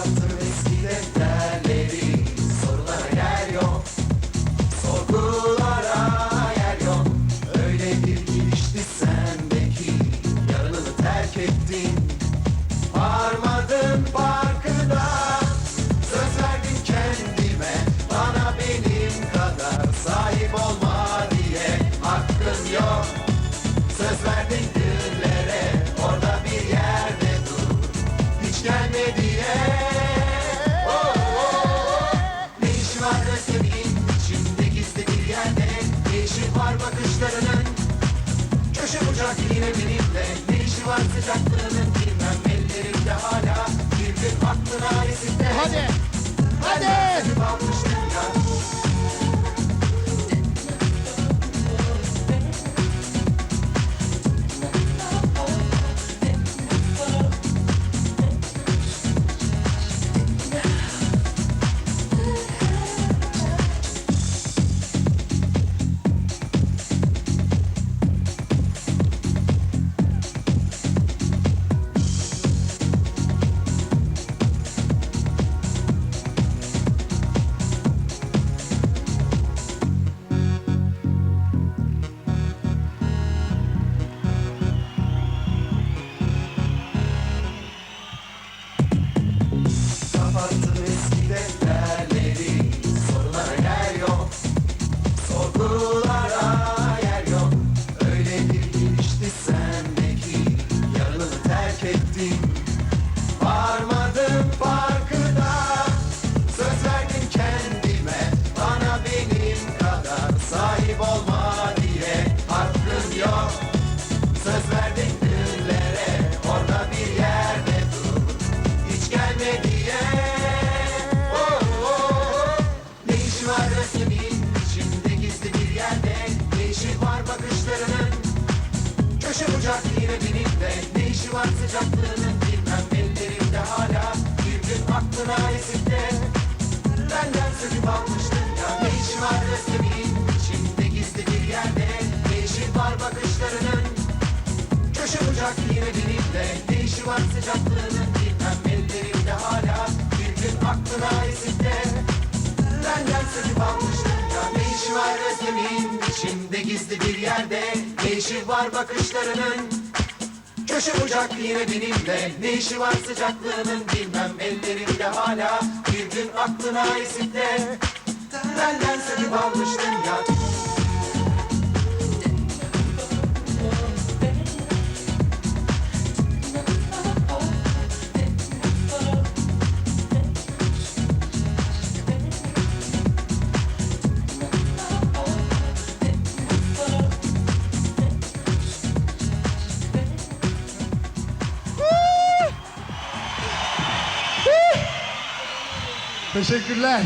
Awesome. you var sıcaklığının bilmem ellerimde hala Bir gün aklına esip de Benden söküp almıştın ya Ne işi var resmin içinde gizli bir yerde Ne işi var bakışlarının Köşe bucak yine benimle Ne işi var sıcaklığının bilmem ellerimde hala Bir gün aklına esip de Benden söküp almıştın ya Ne işi var özlemin içimde gizli bir yerde Ne işi var bakışlarının Köşe bucak yine benimle. Ne işi var sıcaklığının bilmem. Ellerimde hala Bir gün aklına esip de Benden söküp almıştın ya Teşekkürler.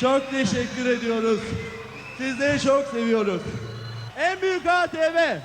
Çok teşekkür ediyoruz. Sizleri çok seviyoruz. En büyük ATV.